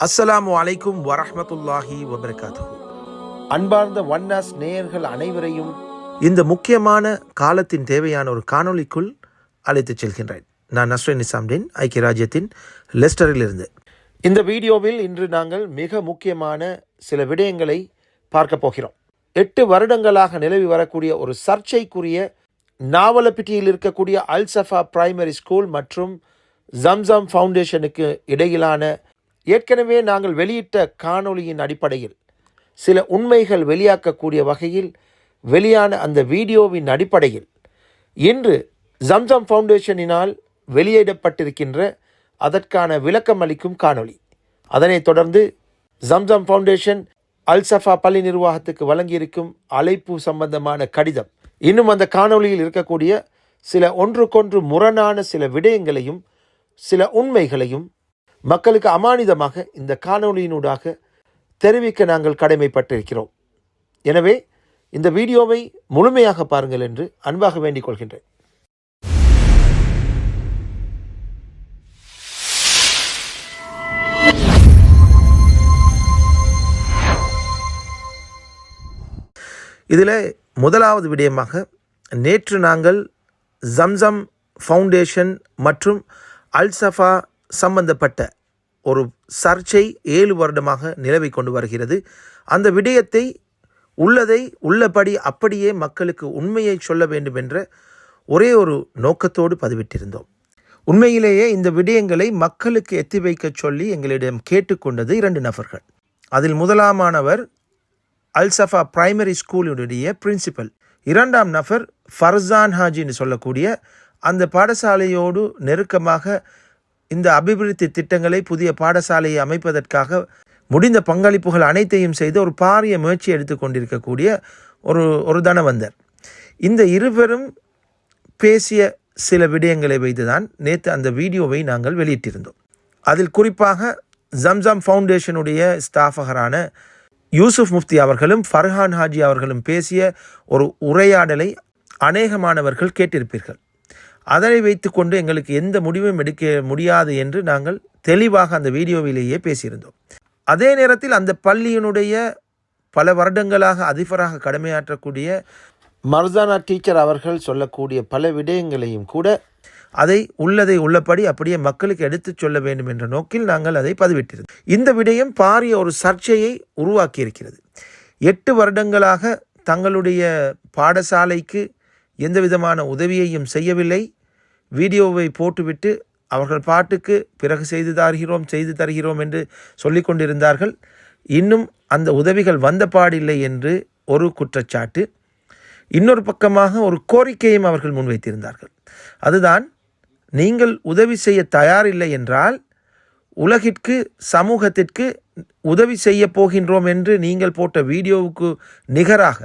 அஸ்ஸலாமு அலைக்கும் வரஹ்மத்துல்லாஹி வபரகாத்துஹு. அன்பார்ந்த ஒன்னாஸ் நேயர்கள் அனைவரையும் இந்த முக்கியமான காலத்தின் தேவையான ஒரு காணொளிக்குள் அழைத்துச் செல்கின்றேன். நான் நஸ்ரீன் நிசாம்தீன் ஐக்கிய ராஜ்யத்தின் லெஸ்டரிலிருந்து. இந்த வீடியோவில் இன்று நாங்கள் மிக முக்கியமான சில விடயங்களை பார்க்க போகிறோம். எட்டு வருடங்களாக நிலவி வரக்கூடிய ஒரு சர்ச்சைக்குரிய நாவலப்பிட்டியில் இருக்கக்கூடிய அல்சஃபா பிரைமரி ஸ்கூல் மற்றும் ஜம்சம் ஃபவுண்டேஷனுக்கு இடையிலான ஏற்கனவே நாங்கள் வெளியிட்ட காணொளியின் அடிப்படையில் சில உண்மைகள் வெளியாக்கக்கூடிய வகையில் வெளியான அந்த வீடியோவின் அடிப்படையில் இன்று ஜம்சம் ஃபவுண்டேஷனினால் வெளியிடப்பட்டிருக்கின்ற அதற்கான விளக்கம் அளிக்கும் காணொளி. அதனைத் தொடர்ந்து ஜம்சம் ஃபவுண்டேஷன் அல்சஃபா பள்ளி நிர்வாகத்துக்கு வழங்கியிருக்கும் அழைப்பு சம்பந்தமான கடிதம். இன்னும் அந்த காணொளியில் இருக்கக்கூடிய சில ஒன்றுக்கொன்று முரணான சில விடயங்களையும் சில உண்மைகளையும் மக்களுக்கு அமானிதமாக இந்த காணொளியினூடாக தெரிவிக்க நாங்கள் கடமைப்பட்டிருக்கிறோம். எனவே இந்த வீடியோவை முழுமையாக பாருங்கள் என்று அன்பாக வேண்டிக் கொள்கின்றேன். இதில் முதலாவது விடயமாக நேற்று நாங்கள் ஜம்சம் ஃபவுண்டேஷன் மற்றும் அல்சஃபா சம்பந்தப்பட்ட ஒரு சர்ச்சை ஏழு வருடமாக நிலவை கொண்டு வருகிறது. அந்த விடயத்தை உள்ளதை உள்ளபடி அப்படியே மக்களுக்கு உண்மையை சொல்ல வேண்டும் என்ற ஒரே ஒரு நோக்கத்தோடு பதிவிட்டிருந்தோம். உண்மையிலேயே இந்த விடயங்களை மக்களுக்கு எத்தி வைக்கச் சொல்லி எங்களிடம் கேட்டுக்கொண்டது இரண்டு நபர்கள். அதில் முதலாமானவர் அல்சஃபா பிரைமரி ஸ்கூலினுடைய பிரின்சிபல். இரண்டாம் நபர் ஃபர்சான் ஹாஜின்னு சொல்லக்கூடிய அந்த பாடசாலையோடு நெருக்கமாக இந்த அபிவிருத்தி திட்டங்களை புதிய பாடசாலையை அமைப்பதற்காக முடிந்த பங்களிப்புகள் அனைத்தையும் செய்து ஒரு பாரிய முயற்சி எடுத்துக்கொண்டிருக்கக்கூடிய ஒரு ஒரு தனவந்தர். இந்த இருவரும் பேசிய சில விடயங்களை வைத்துதான் நேற்று அந்த வீடியோவை நாங்கள் வெளியிட்டிருந்தோம். அதில் குறிப்பாக ஜம்சம் ஃபவுண்டேஷனுடைய ஸ்டாஃபகரான யூசுப் முஃப்தி அவர்களும் ஃபர்ஹான் ஹாஜி அவர்களும் பேசிய ஒரு உரையாடலை அநேகமானவர்கள் கேட்டிருப்பீர்கள். அதனை வைத்துக்கொண்டு எங்களுக்கு எந்த முடிவும் எடுக்க முடியாது என்று நாங்கள் தெளிவாக அந்த வீடியோவிலேயே பேசியிருந்தோம். அதே நேரத்தில் அந்த பள்ளியினுடைய பல வருடங்களாக அதிபராக கடமையாற்றக்கூடிய மர்சானா டீச்சர் அவர்கள் சொல்லக்கூடிய பல விடயங்களையும் கூட அதை உள்ளதை உள்ளபடி அப்படியே மக்களுக்கு எடுத்துச் சொல்ல வேண்டும் என்ற நோக்கில் நாங்கள் அதை பதிவிட்டிருந்தோம். இந்த விடயம் பாரிய ஒரு சர்ச்சையை உருவாக்கி இருக்கிறது எட்டு வருடங்களாக தங்களுடைய பாடசாலைக்கு எந்த விதமான உதவியையும் செய்யவில்லை. வீடியோவை போட்டுவிட்டு அவர்கள் பாட்டுக்கு பிறகு செய்து தருகிறோம் செய்து தருகிறோம் என்று சொல்லிக்கொண்டிருந்தார்கள் இன்னும் அந்த உதவிகள் வந்த பாடில்லை என்று ஒரு குற்றச்சாட்டு. இன்னொரு பக்கமாக ஒரு கோரிக்கையும் அவர்கள் முன்வைத்திருந்தார்கள். அதுதான் நீங்கள் உதவி செய்ய தயாரில்லை என்றால் உலகிற்கு சமூகத்திற்கு உதவி செய்ய போகின்றோம் என்று நீங்கள் போட்ட வீடியோவுக்கு நிகராக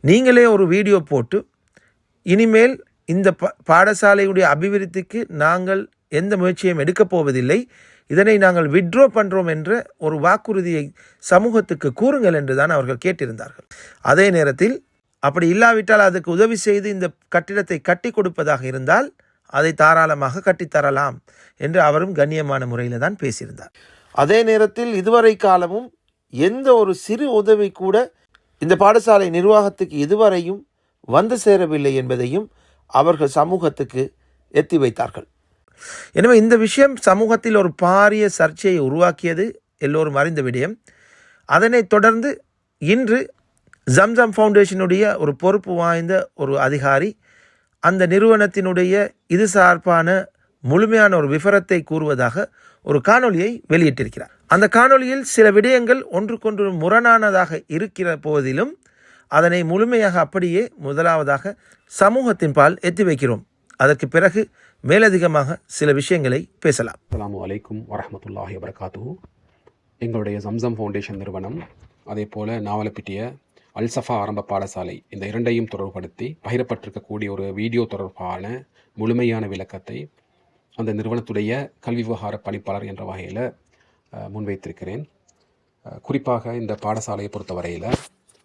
நீங்களே ஒரு வீடியோ போட்டு இனிமேல் இந்த ப பாடசாலையுடைய அபிவிருத்திக்கு நாங்கள் எந்த முயற்சியும் எடுக்கப் போவதில்லை. இதனை நாங்கள் விட்ரோ பண்ணுறோம் என்ற ஒரு வாக்குறுதியை சமூகத்துக்கு கூறுங்கள் என்று தான் அவர்கள் கேட்டிருந்தார்கள். அதே நேரத்தில் அப்படி இல்லாவிட்டால் அதுக்கு உதவி செய்து இந்த கட்டிடத்தை கட்டி கொடுப்பதாக இருந்தால் அதை தாராளமாக கட்டித்தரலாம் என்று அவரும் கண்ணியமான முறையில் தான் பேசியிருந்தார். அதே நேரத்தில் இதுவரை காலமும் எந்த ஒரு சிறு உதவி கூட இந்த பாடசாலை நிர்வாகத்துக்கு இதுவரையும் வந்து சேரவில்லை என்பதையும் அவர்கள் சமூகத்துக்கு எத்தி வைத்தார்கள். எனவே இந்த விஷயம் சமூகத்தில் ஒரு பாரிய சர்ச்சையை உருவாக்கியது எல்லோரும் அறிந்த விடயம். அதனைத் தொடர்ந்து இன்று ஜம்சம் ஃபவுண்டேஷனுடைய ஒரு பொறுப்பு வாய்ந்த ஒரு அதிகாரி அந்த நிறுவனத்தினுடைய இது சார்பான முழுமையான ஒரு விவரத்தை கூறுவதாக ஒரு காணொளியை வெளியிட்டிருக்கிறார். அந்த காணொளியில் சில விடயங்கள் ஒன்றுக்கொன்று முரணானதாக இருக்கிற போதிலும் அதனை முழுமையாக அப்படியே முதலாவதாக சமூகத்தின் பால் எத்தி வைக்கிறோம். அதற்கு பிறகு மேலதிகமாக சில விஷயங்களை பேசலாம். அலாம் அலைக்கும் வரமத்துல்லாஹி வபரகாத்துஹு. எங்களுடைய சம்சம் ஃபவுண்டேஷன் நிறுவனம் அதே போல் நாவலப்பிட்டிய அல்சஃபா ஆரம்ப பாடசாலை இந்த இரண்டையும் தொடர்புபடுத்தி பகிரப்பட்டிருக்கக்கூடிய ஒரு வீடியோ தொடர்பான முழுமையான விளக்கத்தை அந்த நிறுவனத்துடைய கல்வி விவகார பணிப்பாளர் என்ற வகையில் முன்வைத்திருக்கிறேன். குறிப்பாக இந்த பாடசாலையை பொறுத்தவரையில்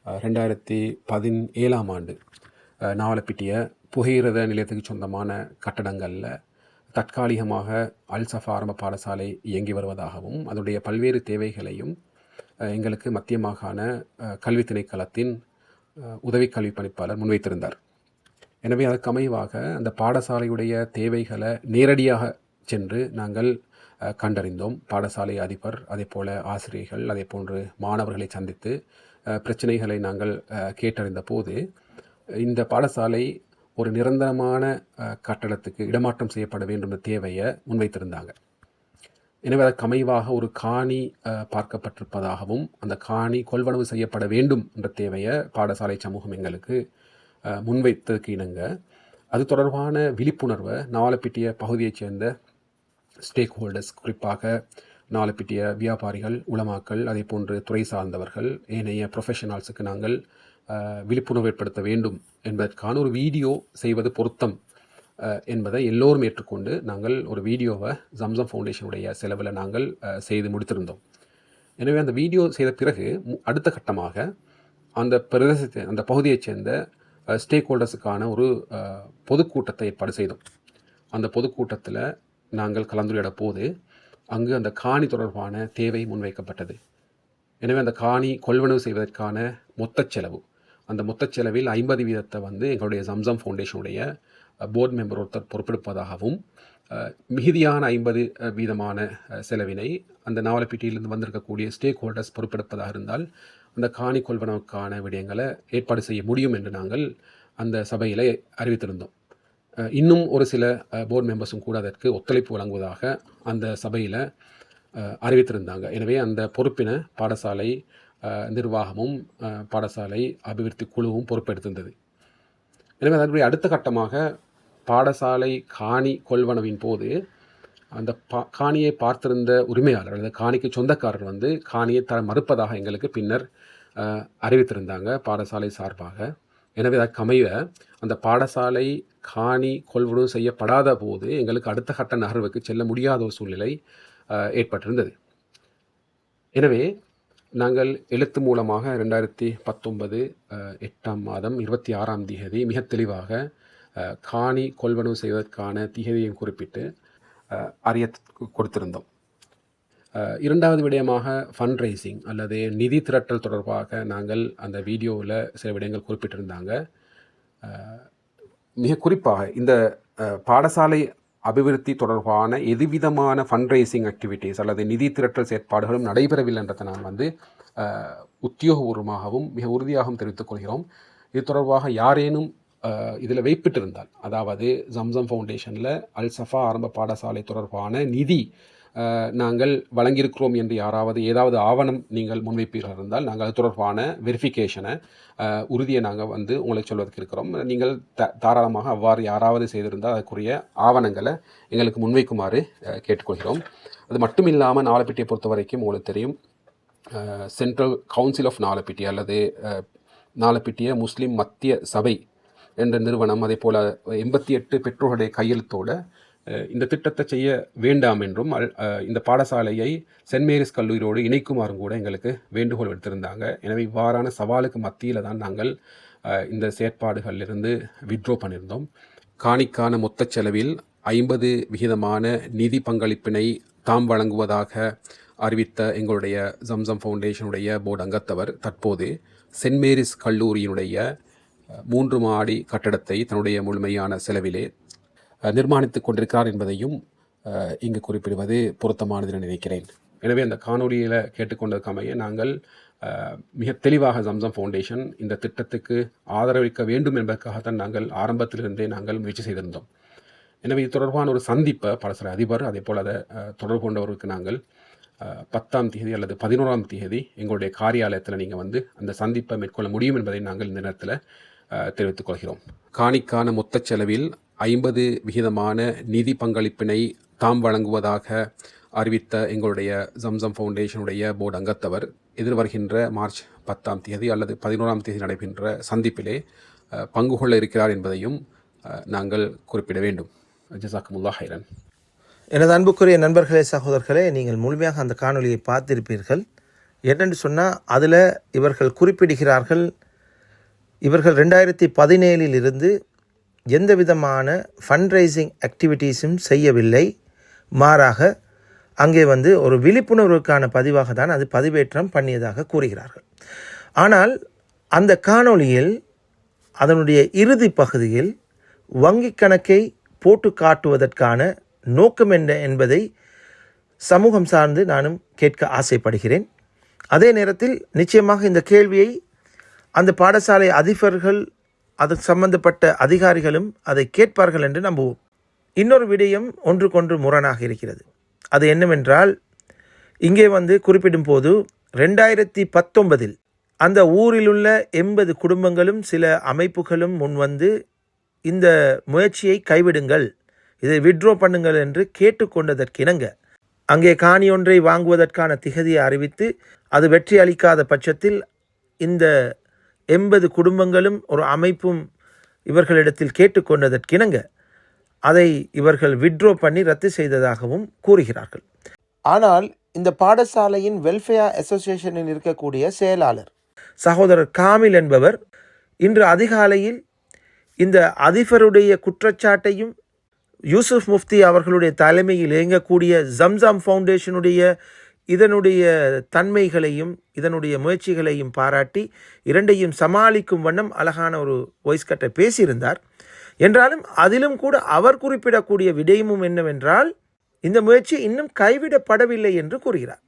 ரெண்டாயிரத்தி பதினேழாம் ஆண்டு நாவலப்பிட்டிய புகையிரத நிலையத்துக்கு சொந்தமான கட்டடங்களில் தற்காலிகமாக அல்சஃபா ஆரம்ப பாடசாலை இயங்கி வருவதாகவும் அதனுடைய பல்வேறு தேவைகளையும் எங்களுக்கு மத்திய மாகாண கல்வி திணைக்களத்தின் அஹ், உதவி கல்வி பணிப்பாளர் முன்வைத்திருந்தார். எனவே அதற்கு அமைவாக அந்த பாடசாலையுடைய தேவைகளை நேரடியாக சென்று நாங்கள் கண்டறிந்தோம். பாடசாலை அதிபர் அதே போல் ஆசிரியர்கள் அதே போன்று மாணவர்களை சந்தித்து பிரச்சனைகளை நாங்கள் கேட்டறிந்த போது இந்த பாடசாலை ஒரு நிரந்தரமான கட்டடத்துக்கு இடமாற்றம் செய்யப்பட வேண்டும் என்ற தேவையை முன்வைத்திருந்தாங்க. எனவே அதற்கு அமைவாக ஒரு காணி பார்க்கப்பட்டிருப்பதாகவும் அந்த காணி கொள்வனவு செய்யப்பட வேண்டும் என்ற தேவையை பாடசாலை சமூகம் எங்களுக்கு முன்வைத்ததுக்கு இணங்க. அது தொடர்பான விழிப்புணர்வை நாவலப்பிட்டிய பகுதியைச் சேர்ந்த ஸ்டேக் ஹோல்டர்ஸ் குறிப்பாக நாவலப்பிட்டிய வியாபாரிகள் உளமாக்கல் அதே போன்று துறை சார்ந்தவர்கள் ஏனைய ப்ரொஃபஷனல்ஸுக்கு நாங்கள் விழிப்புணர்வு ஏற்படுத்த வேண்டும் என்பதற்கான ஒரு வீடியோ செய்வது பொருத்தம். என்பதை எல்லோரும் ஏற்றுக்கொண்டு நாங்கள் ஒரு வீடியோவை ஜம்சம் ஃபவுண்டேஷனுடைய செலவில் நாங்கள் செய்து முடித்திருந்தோம். எனவே அந்த வீடியோ செய்த பிறகு மு- அடுத்த கட்டமாக அந்த பிரதேசத்தை அந்த பகுதியைச் சேர்ந்த ஸ்டேக் ஹோல்டர்ஸுக்கான ஒரு பொதுக்கூட்டத்தை ஏற்பாடு செய்தோம். அந்த பொதுக்கூட்டத்தில் நாங்கள் கலந்துரையாட போது அங்கு அந்த காணி தொடர்பான தேவை முன்வைக்கப்பட்டது. எனவே அந்த காணி கொள்வனவு செய்வதற்கான மொத்த செலவு. அந்த மொத்த செலவில் ஐம்பது வீதத்தை வந்து எங்களுடைய ஜம்சம் ஃபவுண்டேஷனுடைய போர்டு மெம்பர் ஒருத்தர் பொறுப்பெடுப்பதாகவும் மிகுதியான ஐம்பது வீதமான செலவினை அந்த நாவலப்பீட்டியிலிருந்து வந்திருக்கக்கூடிய ஸ்டேக் ஹோல்டர்ஸ் பொறுப்பெடுப்பதாக இருந்தால் அந்த காணி கொள்வனவுக்கான விடயங்களை ஏற்பாடு செய்ய முடியும் என்று நாங்கள் அந்த சபையில் அறிவித்திருந்தோம். இன்னும் ஒரு சில போர்டு மெம்பர்ஸும் கூட அதற்கு ஒத்துழைப்பு வழங்குவதாக அந்த சபையில் அறிவித்திருந்தாங்க. எனவே அந்த பொறுப்பினை பாடசாலை நிர்வாகமும் பாடசாலை அபிவிருத்தி குழுவும் பொறுப்பெடுத்திருந்தது. எனவே அதனுடைய அடுத்த கட்டமாக பாடசாலை காணி கொள்வனவின் போது அந்த பா காணியை பார்த்திருந்த உரிமையாளர் அல்லது காணிக்கு சொந்தக்காரர் வந்து காணியை தர மறுப்பதாக எங்களுக்கு பின்னர் அறிவித்திருந்தாங்க பாடசாலை சார்பாக. எனவே அதற்கு அந்த பாடசாலை காணி கொள்வனவு செய்யப்படாத போது எங்களுக்கு அடுத்த கட்ட நகர்வுக்கு செல்ல முடியாத ஒரு சூழ்நிலை ஏற்பட்டிருந்தது. எனவே நாங்கள் எழுத்து மூலமாக ரெண்டாயிரத்தி பத்தொன்பது எட்டாம் மாதம் இருபத்தி ஆறாம் திகதி மிக தெளிவாக காணி கொள்வனவு செய்வதற்கான திகதியையும் குறிப்பிட்டு அறிய கொடுத்திருந்தோம். இரண்டாவது விடயமாக ஃபண்ட் ரைசிங் அல்லது நிதி திரட்டல் தொடர்பாக நாங்கள் அந்த வீடியோவில் சில விடயங்கள் குறிப்பிட்டிருந்தாங்க. மிக குறிப்பாக இந்த பாடசாலை அபிவிருத்தி தொடர்பான எதுவிதமான ஃபண்ட் ரைசிங் ஆக்டிவிட்டீஸ் அல்லது நிதி திரட்டல் செயற்பாடுகளும் நடைபெறவில்லை என்றதை நான் வந்து உத்தியோகபூர்வமாகவும் மிக உறுதியாகவும் தெரிவித்துக் கொள்கிறோம். இது தொடர்பாக யாரேனும் இதில் வைப்பிட்டிருந்தால் அதாவது ஜம்சம் ஃபவுண்டேஷனில் அல் சஃபா ஆரம்ப பாடசாலை தொடர்பான நிதி நாங்கள் வழங்கியிருக்கிறோம் என்று யாராவது ஏதாவது ஆவணம் நீங்கள் முன்வைப்பீர்கள் இருந்தால் நாங்கள் அது தொடர்பான வெரிஃபிகேஷனை உறுதியை நாங்கள் வந்து உங்களை சொல்வதற்கு இருக்கிறோம். நீங்கள் த தாராளமாக அவ்வாறு யாராவது செய்திருந்தால் அதுக்குரிய ஆவணங்களை எங்களுக்கு முன்வைக்குமாறு கேட்டுக்கொள்கிறோம். அது மட்டும் இல்லாமல் நாலப்பிட்டியை பொறுத்த வரைக்கும் உங்களுக்கு தெரியும் சென்ட்ரல் கவுன்சில் ஆஃப் நாலப்பிட்டி அல்லது நாலப்பிட்டிய முஸ்லீம் மத்திய சபை என்ற நிறுவனம் அதே போல் எண்பத்தி எட்டு பெற்றோர்களுடைய கையெழுத்தோடு இந்த திட்டத்தை செய்ய வேண்டாம் என்றும் அல்- இந்த பாடசாலையை சென்ட் மேரிஸ் கல்லூரியோடு இணைக்குமாறும் கூட எங்களுக்கு வேண்டுகோள் விடுத்திருந்தாங்க. எனவே இவ்வாறான சவாலுக்கு மத்தியில் தான் நாங்கள் இந்த செயற்பாடுகளிலிருந்து வித்ட்ரா பண்ணியிருந்தோம். காணிக்கான மொத்த செலவில் ஐம்பது விகிதமான நிதி பங்களிப்பினை தாம் வழங்குவதாக அறிவித்த எங்களுடைய ஜம்சம் ஃபவுண்டேஷனுடைய போர்டு அங்கத்தவர் தற்போது சென்ட் மேரிஸ் கல்லூரியினுடைய மூன்று மாடி கட்டடத்தை தன்னுடைய முழுமையான செலவிலே நிர்மாணித்துக் கொண்டிருக்கிறார் என்பதையும் இங்கு குறிப்பிடுவது பொருத்தமானது என நினைக்கிறேன். எனவே அந்த காணொலியில் கேட்டுக்கொண்டதுக்கமைய நாங்கள் மிக தெளிவாக ஜம்சம் ஃபவுண்டேஷன் இந்த திட்டத்துக்கு ஆதரவளிக்க வேண்டும் என்பதற்காகத்தான் நாங்கள் ஆரம்பத்திலிருந்தே நாங்கள் முயற்சி செய்திருந்தோம். எனவே இது தொடர்பான ஒரு சந்திப்பை பல சில அதிபர் அதே போல் அதை தொடர்பு கொண்டவருக்கு நாங்கள் பத்தாம் தேதி அல்லது பதினோராம் தேதி எங்களுடைய காரியாலயத்தில் நீங்கள் வந்து அந்த சந்திப்பை மேற்கொள்ள முடியும் என்பதை நாங்கள் இந்த நேரத்தில் தெரிவித்துக் கொள்கிறோம் காணிக்கான மொத்த செலவில் ஐம்பது விகிதமான நிதி பங்களிப்பினை தாம் வழங்குவதாக அறிவித்த எங்களுடைய ஜம்சம் ஃபவுண்டேஷனுடைய போர்டு அங்கத்தவர் எதிர்வருகின்ற மார்ச் பத்தாம் தேதி அல்லது பதினோராம் தேதி நடைபெறுகின்ற சந்திப்பிலே பங்கு கொள்ள இருக்கிறார் என்பதையும் நாங்கள் குறிப்பிட வேண்டும். ஜசாக்குமுல்லா ஹைரன். எனது அன்புக்குரிய நண்பர்களே சகோதரர்களே நீங்கள் முழுமையாக அந்த காணொளியை பார்த்திருப்பீர்கள். என்னென்று சொன்னால் அதில் இவர்கள் குறிப்பிடுகிறார்கள் இவர்கள் ரெண்டாயிரத்தி பதினேழில் இருந்து எந்த விதமான ஃபண்ட்ரைசிங் ஆக்டிவிட்டீஸும் செய்யவில்லை. மாறாக அங்கே வந்து ஒரு விழிப்புணர்வுக்கான பதிவாக தான் அது பதிவேற்றம் பண்ணியதாக கூறுகிறார்கள். ஆனால் அந்த காணொளியில் அதனுடைய இறுதி பகுதியில் வங்கிக் கணக்கை போட்டு காட்டுவதற்கான நோக்கம் என்ன என்பதை சமூகம் சார்ந்து நானும் கேட்க ஆசைப்படுகிறேன். அதே நேரத்தில் நிச்சயமாக இந்த கேள்வியை அந்த பாடசாலை அதிபர்கள் அது சம்பந்தப்பட்ட அதிகாரிகளும் அதை கேட்பார்கள் என்று நம்புவோம். இன்னொரு விடயம் ஒன்றுக்கொன்று முரணாக இருக்கிறது. அது என்னவென்றால் இங்கே வந்து குறிப்பிடும் போது ரெண்டாயிரத்தி பத்தொன்பதில் அந்த ஊரிலுள்ள எண்பது குடும்பங்களும் சில அமைப்புகளும் முன்வந்து இந்த முயற்சியை கைவிடுங்கள் இதை விட்ரோ பண்ணுங்கள் என்று கேட்டுக்கொண்டதற்கிணங்க அங்கே காணி ஒன்றை வாங்குவதற்கான திகதியை அறிவித்து அது வெற்றி அளிக்காத பட்சத்தில் இந்த எண்பது குடும்பங்களும் ஒரு அமைப்பும் இவர்களிடத்தில் கேட்டுக்கொண்டதற்கிணங்க அதை இவர்கள் விட்ரோ பண்ணி ரத்து செய்ததாகவும் கூறுகிறார்கள். ஆனால் இந்த பாடசாலையின் வெல்ஃபேர் அசோசியேஷனில் இருக்கக்கூடிய செயலாளர் சகோதரர் காமில் என்பவர் இன்று அதிகாலையில் இந்த அதிபருடைய குற்றச்சாட்டையும் யூசுப் முஃப்தி அவர்களுடைய தலைமையில் இயங்கக்கூடிய ஜம்சாம் ஃபவுண்டேஷனுடைய இதனுடைய தன்மைகளையும் இதனுடைய முயற்சிகளையும் பாராட்டி இரண்டையும் சமாளிக்கும் வண்ணம் அழகான ஒரு வாய்ஸ் கட்டை பேசியிருந்தார். என்றாலும் அதிலும் கூட அவர் குறிப்பிடக்கூடிய விடயமும் என்னவென்றால் இந்த முயற்சி இன்னும் கைவிடப்படவில்லை என்று கூறுகிறார்.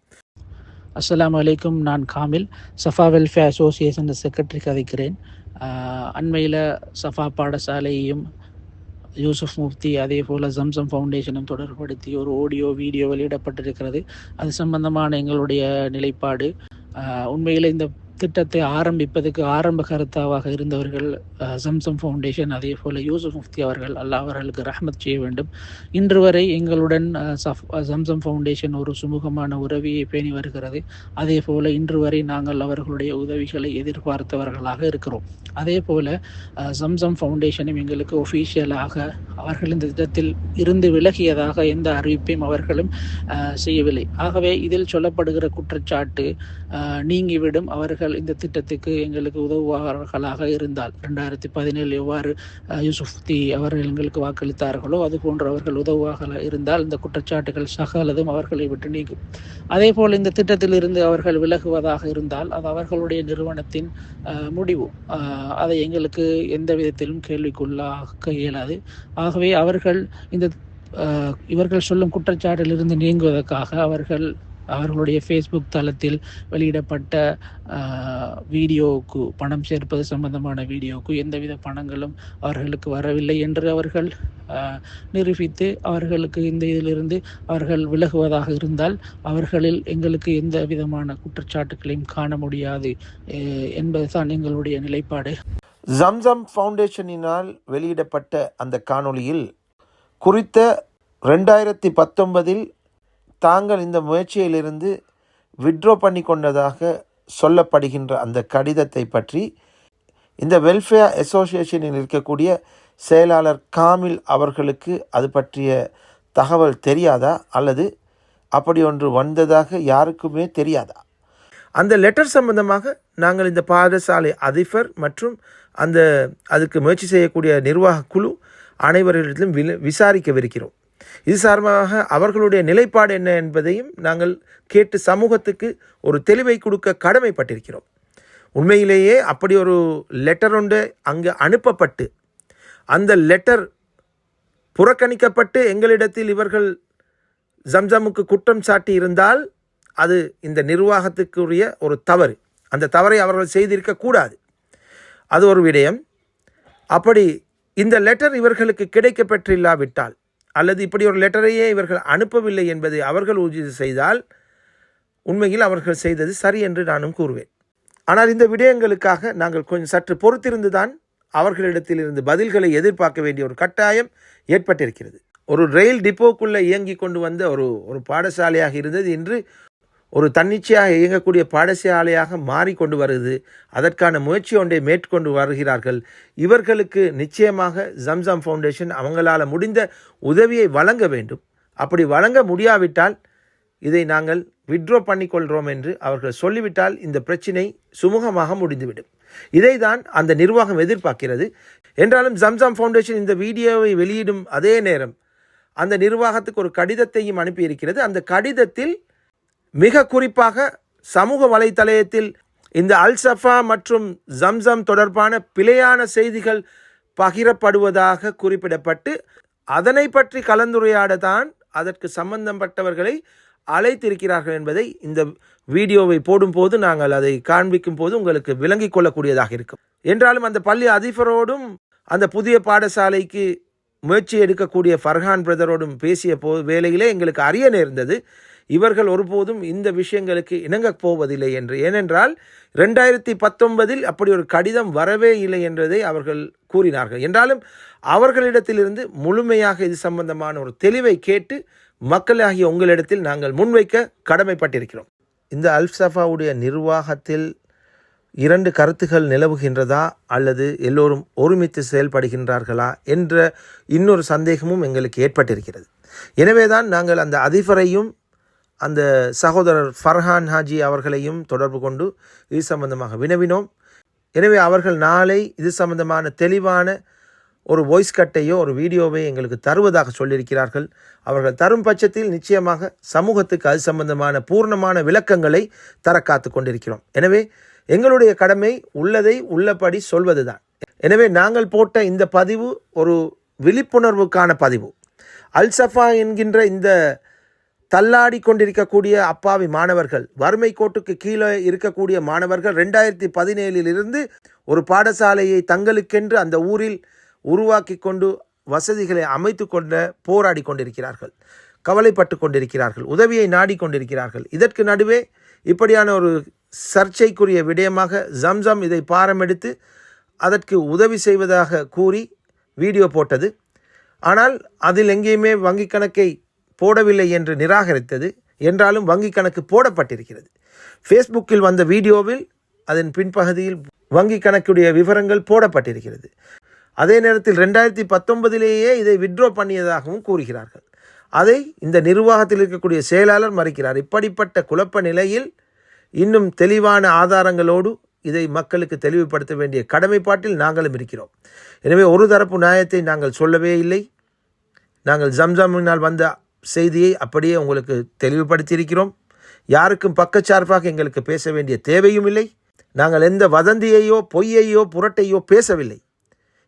அஸ்லாம் வலைக்கும் நான் Kamil Safa welfare association secretary கதைக்கிறேன் அண்மையில் சஃபா பாடசாலையையும் யூசுப் முஃப்தி அதே போல் ஜம்சம் ஃபவுண்டேஷனும் தொடர்படுத்தி ஒரு ஆடியோ வீடியோ வெளியிடப்பட்டிருக்கிறது. அது சம்பந்தமான எங்களுடைய நிலைப்பாடு. உண்மையில் இந்த திட்டத்தை ஆரம்பிப்பதற்கு ஆரம்ப கருத்தாவாக இருந்தவர்கள் சம்சம் ஃபவுண்டேஷன் அதே போல் யூசுப் முஃப்தி அவர்கள் அல்லா அவர்களுக்கு ரஹமத் செய்ய வேண்டும். இன்று வரை எங்களுடன் சம்சம் சஃப் ஃபவுண்டேஷன் ஒரு சுமூகமான உறவியை பேணி வருகிறது. அதே போல் இன்று வரை நாங்கள் அவர்களுடைய உதவிகளை எதிர்பார்த்தவர்களாக இருக்கிறோம். அதே போல் சம்சம் ஃபவுண்டேஷனும் எங்களுக்கு ஒஃபீஷியலாக அவர்கள் இந்த திட்டத்தில் இருந்து விலகியதாக எந்த அறிவிப்பையும் அவர்களும் செய்யவில்லை. ஆகவே இதில் சொல்லப்படுகிற குற்றச்சாட்டு நீங்கிவிடும். அவர்கள் இந்த திட்டத்துக்கு எங்களுக்கு உதவுவார்களாக இருந்தால் ரெண்டாயிரத்தி பதினேழு எவ்வாறு யூசுஃப்தி அவர்கள் எங்களுக்கு வாக்களித்தார்களோ அது போன்று அவர்கள் உதவுவாக இருந்தால் இந்த குற்றச்சாட்டுகள் சகலதும் அவர்களை விட்டு நீங்கும். அதே போல் இந்த திட்டத்தில் இருந்து அவர்கள் விலகுவதாக இருந்தால் அது அவர்களுடைய நிறுவனத்தின் முடிவு. அதை எங்களுக்கு எந்த விதத்திலும் கேள்விக்குள்ளாக்க இயலாது. ஆகவே அவர்கள் இந்த இவர்கள் சொல்லும் குற்றச்சாட்டிலிருந்து நீங்குவதற்காக அவர்கள் அவர்களுடைய ஃபேஸ்புக் தளத்தில் வெளியிடப்பட்ட வீடியோவுக்கு பணம் சேர்ப்பது சம்பந்தமான வீடியோவுக்கு எந்தவித பணங்களும் அவர்களுக்கு வரவில்லை என்று அவர்கள் நிரூபித்து அவர்களுக்கு இந்த இதிலிருந்து அவர்கள் விலகுவதாக இருந்தால் அவர்களில் எங்களுக்கு எந்த விதமான குற்றச்சாட்டுகளையும் காண முடியாது என்பதுதான் எங்களுடைய நிலைப்பாடு. ஜம்சம் ஃபவுண்டேஷனினால் வெளியிடப்பட்ட அந்த காணொளியில் குறித்த ரெண்டாயிரத்தி பத்தொன்பதில் தாங்கள் இந்த முயற்சியிலிருந்து விட்ரோ பண்ணி கொண்டதாக சொல்லப்படுகின்ற அந்த கடிதத்தை பற்றி இந்த வெல்ஃபேர் அசோசியேஷனில் இருக்கக்கூடிய செயலாளர் காமில் அவர்களுக்கு அது பற்றிய தகவல் தெரியாதா? அல்லது அப்படி ஒன்று வந்ததாக யாருக்குமே தெரியாதா? அந்த லெட்டர் சம்பந்தமாக நாங்கள் இந்த பாடசாலை அதிபர் மற்றும் அந்த அதுக்கு முயற்சி செய்யக்கூடிய நிர்வாக குழு அனைவரிடத்திலும் வி விசாரிக்கவிருக்கிறோம். இது சார்பாக அவர்களுடைய நிலைப்பாடு என்ன என்பதையும் நாங்கள் கேட்டு சமூகத்துக்கு ஒரு தெளிவை கொடுக்க கடமைப்பட்டிருக்கிறோம். உண்மையிலேயே அப்படி ஒரு லெட்டர் ஒன்று அங்கு அனுப்பப்பட்டு அந்த லெட்டர் புறக்கணிக்கப்பட்டு எங்களிடத்தில் இவர்கள் ஜம்ஜமுக்கு குற்றம் சாட்டி இருந்தால் அது இந்த நிர்வாகத்துக்குரிய ஒரு தவறு. அந்த தவறை அவர்கள் செய்திருக்கக்கூடாது அது ஒரு விடயம். அப்படி இந்த லெட்டர் இவர்களுக்கு கிடைக்கப்பெற்றில்லாவிட்டால் அல்லது இப்படி ஒரு லெட்டரையே இவர்கள் அனுப்பவில்லை என்பதை அவர்கள் உறுதி செய்தால் உண்மையில் அவர்கள் செய்தது சரி என்று நானும் கூறுவேன். ஆனால் இந்த விடயங்களுக்காக நாங்கள் கொஞ்சம் சற்று பொறுத்திருந்து தான் அவர்களிடத்திலிருந்து பதில்களை எதிர்பார்க்க வேண்டிய ஒரு கட்டாயம் ஏற்பட்டிருக்கிறது. ஒரு ரயில் டிப்போக்குள்ளே இயங்கி கொண்டு வந்த ஒரு ஒரு பாடசாலையாக இருந்தது இன்று ஒரு தன்னிச்சையாக இயங்கக்கூடிய பாடசாலையாக மாறிக்கொண்டு வருது. அதற்கான முயற்சி ஒன்றை மேற்கொண்டு வருகிறார்கள். இவர்களுக்கு நிச்சயமாக ஜம்சம் ஃபவுண்டேஷன் அவங்களால் முடிந்த உதவியை வழங்க வேண்டும். அப்படி வழங்க முடியாவிட்டால் இதை நாங்கள் விட்ரோ பண்ணிக்கொள்கிறோம் என்று அவர்கள் சொல்லிவிட்டால் இந்த பிரச்சினை சுமூகமாக முடிந்துவிடும். இதை தான் அந்த நிர்வாகம் எதிர்பார்க்கிறது. என்றாலும் ஜம்சம் ஃபவுண்டேஷன் இந்த வீடியோவை வெளியிடும் அதே நேரம் அந்த நிர்வாகத்துக்கு ஒரு கடிதத்தையும் அனுப்பியிருக்கிறது. அந்த கடிதத்தில் மிக குறிப்பாக சமூக வலைத்தளத்தில் இந்த அல்சஃபா மற்றும் ஜம்சம் தொடர்பான பிழையான செய்திகள் பகிரப்படுவதாக குறிப்பிடப்பட்டு அதனை பற்றி கலந்துரையாட தான் அதற்கு சம்பந்தப்பட்டவர்களை அழைத்திருக்கிறார்கள் என்பதை இந்த வீடியோவை போடும்போது நாங்கள் அதை காண்பிக்கும் போது உங்களுக்கு விளங்கிக் கொள்ளக்கூடியதாக இருக்கும். என்றாலும் அந்த பள்ளி அதிபரோடும் அந்த புதிய பாடசாலைக்கு முயற்சி எடுக்கக்கூடிய ஃபர்ஹான் பிரதரோடும் பேசிய போ வேலையிலே எங்களுக்கு அறிய நேர்ந்தது. இவர்கள் ஒருபோதும் இந்த விஷயங்களுக்கு இணங்கப் போவதில்லை என்று. ஏனென்றால் ரெண்டாயிரத்தி பத்தொன்பதில் அப்படி ஒரு கடிதம் வரவே இல்லை என்றதை அவர்கள் கூறினார்கள். என்றாலும் அவர்களிடத்திலிருந்து முழுமையாக இது சம்பந்தமான ஒரு தெளிவை கேட்டு மக்களாகிய உங்களிடத்தில் நாங்கள் முன்வைக்க கடமைப்பட்டிருக்கிறோம். இந்த அல்சஃபாவுடைய நிர்வாகத்தில் இரண்டு கருத்துகள் நிலவுகின்றதா அல்லது எல்லோரும் ஒருமித்து செயல்படுகின்றார்களா என்ற இன்னொரு சந்தேகமும் எங்களுக்கு ஏற்பட்டிருக்கிறது. எனவேதான் நாங்கள் அந்த அதிபரையும் அந்த சகோதரர் ஃபர்ஹான் ஹாஜி அவர்களையும் தொடர்பு கொண்டு இது சம்பந்தமாக வினவினோம். எனவே அவர்கள் நாளை இது சம்பந்தமான தெளிவான ஒரு வாய்ஸ் கட்டையோ ஒரு வீடியோவை எங்களுக்கு தருவதாக சொல்லியிருக்கிறார்கள். அவர்கள் தரும் பட்சத்தில் நிச்சயமாக சமூகத்துக்கு அது சம்பந்தமான பூர்ணமான விளக்கங்களை தர காத்து கொண்டிருக்கிறோம். எனவே எங்களுடைய கடமை உள்ளதை உள்ளபடி சொல்வதுதான். எனவே நாங்கள் போட்ட இந்த பதிவு ஒரு விழிப்புணர்வுக்கான பதிவு. அல்சஃபா என்கின்ற இந்த தள்ளாடி கொண்டிருக்கக்கூடிய அப்பாவி மாணவர்கள் வறுமை கோட்டுக்கு கீழே இருக்கக்கூடிய மாணவர்கள் ரெண்டாயிரத்தி பதினேழில் இருந்து ஒரு பாடசாலையை தங்களுக்கென்று அந்த ஊரில் உருவாக்கி கொண்டு வசதிகளை அமைத்து கொண்ட போராடி கொண்டிருக்கிறார்கள் கவலைப்பட்டு கொண்டிருக்கிறார்கள் உதவியை நாடி கொண்டிருக்கிறார்கள். இதற்கு நடுவே இப்படியான ஒரு சர்ச்சைக்குரிய விடயமாக ஜம்சம் இதை பாரமெடுத்து அதற்கு உதவி செய்வதாக கூறி வீடியோ போட்டது. ஆனால் அதில் எங்கேயுமே வங்கி கணக்கை போடவில்லை என்று நிராகரித்தது. என்றாலும் வங்கி கணக்கு போடப்பட்டிருக்கிறது. ஃபேஸ்புக்கில் வந்த வீடியோவில் அதன் பின்பகுதியில் வங்கி கணக்குடைய விவரங்கள் போடப்பட்டிருக்கிறது. அதே நேரத்தில் ரெண்டாயிரத்தி பத்தொன்பதிலேயே இதை விட்ரோ பண்ணியதாகவும் கூறுகிறார்கள். அதை இந்த நிர்வாகத்தில் இருக்கக்கூடிய செயலாளர் மறுக்கிறார். இப்படிப்பட்ட குழப்ப நிலையில் இன்னும் தெளிவான ஆதாரங்களோடு இதை மக்களுக்கு தெளிவுபடுத்த வேண்டிய கடமைப்பாட்டில் நாங்களும் இருக்கிறோம். எனவே ஒரு தரப்பு நியாயத்தை நாங்கள் சொல்லவே இல்லை. நாங்கள் ஜம்ஜாமினால் வந்த செய்தியை அப்படியே உங்களுக்கு தெளிவுபடுத்தியிருக்கிறோம். யாருக்கும் பக்கச்சார்பாக எங்களுக்கு பேச வேண்டிய தேவையும் இல்லை. நாங்கள் எந்த வதந்தியையோ பொய்யையோ புரட்டையோ பேசவில்லை.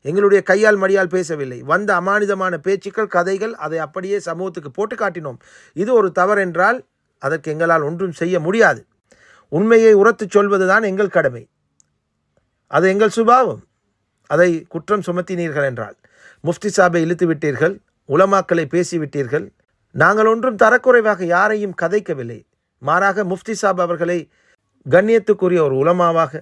எங்களுடைய கையால் மடியால் பேசவில்லை. வந்த அமானிதமான பேச்சுக்கள் கதைகள் அதை அப்படியே சமூகத்துக்கு போட்டு காட்டினோம். இது ஒரு தவறு என்றால் அதற்கு எங்களால் ஒன்றும் செய்ய முடியாது. உண்மையை உரத்துச் சொல்வதுதான் எங்கள் கடமை. அது எங்கள் சுபாவம். அதை குற்றம் சுமத்தினீர்கள் என்றால் முஃப்தி சாபை இழுத்து விட்டீர்கள் உலமாக்களை பேசிவிட்டீர்கள். நாங்கள் ஒன்றும் தரக்குறைவாக யாரையும் கதைக்கவில்லை. மாறாக முஃப்தி சாப் அவர்களை கண்ணியத்துக்குரிய ஒரு உலமாவாக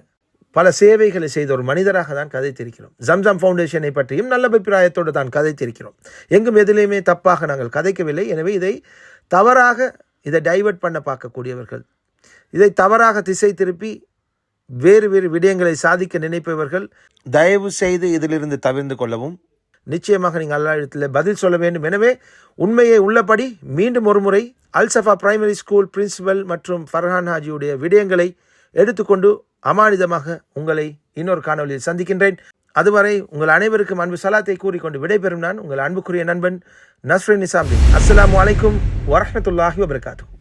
பல சேவைகளை செய்த ஒரு மனிதராக தான் கதைத்திருக்கிறோம். ஜம்சம் ஃபவுண்டேஷனை பற்றியும் நல்ல அபிப்பிராயத்தோடு தான் கதைத்திருக்கிறோம். எங்கும் எதிலையுமே தப்பாக நாங்கள் கதைக்கவில்லை. எனவே இதை தவறாக இதை டைவர்ட் பண்ண பார்க்கக்கூடியவர்கள் இதை தவறாக திசை திருப்பி வேறு வேறு விடயங்களை சாதிக்க நினைப்பவர்கள் தயவு செய்து இதிலிருந்து தவிர்ந்து கொள்ளவும் நிச்சயமாக நீங்கள் அல்லாஹ்விடத்தில் பதில் சொல்ல வேண்டும். எனவே உண்மையை உள்ளபடி மீண்டும் ஒருமுறை அல்சஃபா பிரைமரி ஸ்கூல் பிரின்சிபல் மற்றும் ஃபர்ஹான் ஹாஜியுடைய விடயங்களை எடுத்துக்கொண்டு அமானிதமாக உங்களை இன்னொரு காணொலியில் சந்திக்கின்றேன். அதுவரை உங்கள் அனைவருக்கும் அன்பு சலாத்தை கூறிக்கொண்டு விடைபெறும் நான் உங்கள் அன்புக்குரிய நண்பன் நஸ்ரின் நிசாம்தீன். அஸ்ஸலாமு அலைக்கும் வரஹ்மத்துல்லாஹி வபர்காத்து